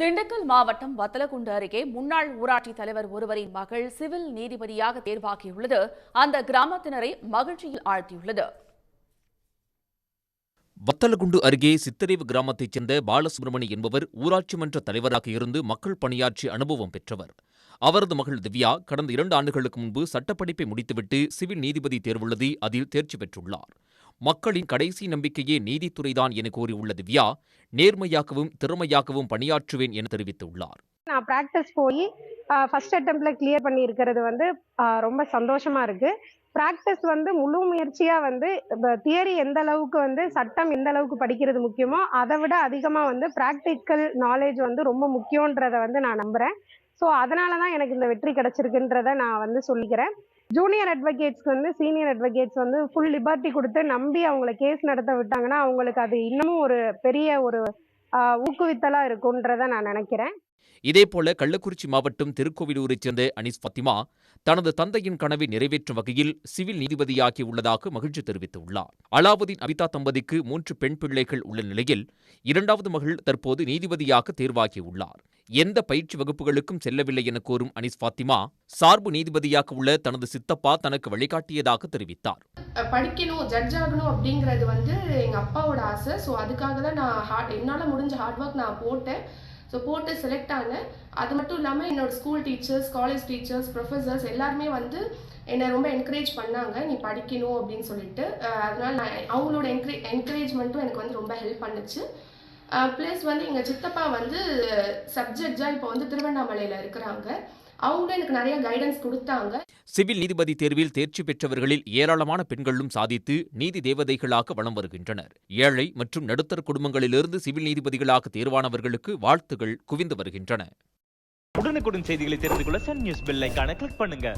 திண்டுக்கல் மாவட்டம் வத்தலகுண்டு அருகே முன்னாள் ஊராட்சி தலைவர் ஒருவரின் மகள் சிவில் நீதிபதியாக தேர்வாகியுள்ளது. அந்த கிராமத்தினரை மகிழ்ச்சியில் ஆழ்த்தியுள்ளது. வத்தலகுண்டு அருகே சித்தரேவு கிராமத்தைச் சேர்ந்த பாலசுப்ரமணி என்பவர் ஊராட்சி மன்ற தலைவராக இருந்து மக்கள் பணியாற்றி அனுபவம் பெற்றவர். அவரது மகள் திவ்யா கடந்த இரண்டு ஆண்டுகளுக்கு முன்பு சட்டப்படிப்பை முடித்துவிட்டு சிவில் நீதிபதி தேர்வுள்ளதி அதில் தேர்ச்சி பெற்றுள்ளார். மக்களின் கடைசி நம்பிக்கையே நீதித்துறைதான் என கூறியுள்ள திவ்யா நேர்மையாகவும் திறமையாகவும் பணியாற்றுவேன் என தெரிவித்துள்ளார். நான் ப்ராக்டிஸ் போய் ஃபர்ஸ்ட் அட்டெம்ப்ட்ல கிளியர் பண்ணி இருக்கிறது வந்து ரொம்ப சந்தோஷமா இருக்கு. ப்ராக்டிஸ் வந்து முழு முயற்சியா வந்து தியரி எந்த அளவுக்கு வந்து சட்டம் எந்த அளவுக்கு படிக்கிறது முக்கியமோ அதை விட அதிகமா வந்து ப்ராக்டிக்கல் நாலேஜ் வந்து ரொம்ப முக்கியன்றத வந்து நான் நம்புறேன். ஸோ அதனால தான் எனக்கு இந்த வெற்றி கிடைச்சிருக்குன்றத நான் வந்து சொல்லிக்கிறேன். ஜூனியர் அட்வொகேட்ஸ்க்கு வந்து சீனியர் அட்வொகேட்ஸ் வந்து ஃபுல் லிபர்ட்டி கொடுத்து நம்பி அவங்கள கேஸ் நடத்த விட்டாங்கன்னா அவங்களுக்கு அது இன்னமும் ஒரு பெரிய ஒரு ஆஹ் ஊக்குவித்தலா இருக்குன்றத நான் நினைக்கிறேன். இதேபோல கள்ளக்குறிச்சி மாவட்டம் திருக்கோவிலூரைச் சேர்ந்த அனிஸ் ஃபத்திமா தனது தந்தையின் கனவை நிறைவேற்றும் வகையில் சிவில் நீதிபதியாகி உள்ளதாக மகிழ்ச்சி தெரிவித்துள்ளார். அலாவுதீன் அபிதா தம்பதிக்கு மூன்று பெண் பிள்ளைகள் உள்ள நிலையில் இரண்டாவது மகள் தற்போது நீதிபதியாக தேர்வாகியுள்ளார். எந்த பயிற்சி வகுப்புகளுக்கும் செல்லவில்லை என கூறும் அனிஸ் ஃபாத்திமா சார்பு நீதிபதியாக உள்ள தனது சித்தப்பா தனக்கு வழிகாட்டியதாக தெரிவித்தார். படிக்கணும் ஜட்ஜ் ஆகணும் அப்படிங்கிறது வந்து எங்கள் அப்பாவோட ஆசை. ஸோ அதுக்காக தான் நான் என்னால் முடிஞ்ச ஹார்ட் ஒர்க் நான் போட்டேன். ஸோ போட்டு செலக்ட் ஆனேன். அது மட்டும் இல்லாமல் என்னோட school teachers college teachers professors எல்லாருமே வந்து என்னை ரொம்ப என்கரேஜ் பண்ணாங்க. நீ படிக்கணும் அப்படின்னு சொல்லிட்டு. அதனால் அதனால நான் அவங்களோட என்கரே என்கரேஜ்மெண்ட்டும் எனக்கு வந்து ரொம்ப ஹெல்ப் பண்ணுச்சு. ப்ளஸ் வந்து எங்கள் சித்தப்பா வந்து சப்ஜெக்டாக இப்போ வந்து திருவண்ணாமலையில் இருக்கிறாங்க. அவங்களும் எனக்கு நிறைய கைடன்ஸ் கொடுத்தாங்க. சிவில் நீதிபதி தேர்வில் தேர்ச்சி பெற்றவர்களில் ஏராளமான பெண்களும் சாதித்து நீதி தேவதைகளாக வலம் வருகின்றனர். ஏழை மற்றும் நடுத்தர குடும்பங்களிலிருந்து சிவில் நீதிபதிகளாக தேர்வானவர்களுக்கு வாழ்த்துகள் குவிந்து வருகின்றன. உடனுக்குடன் செய்திகளை தெரிந்து கொள்ள சன் நியூஸ் பெல் ஐகானை கிளிக் பண்ணுங்க.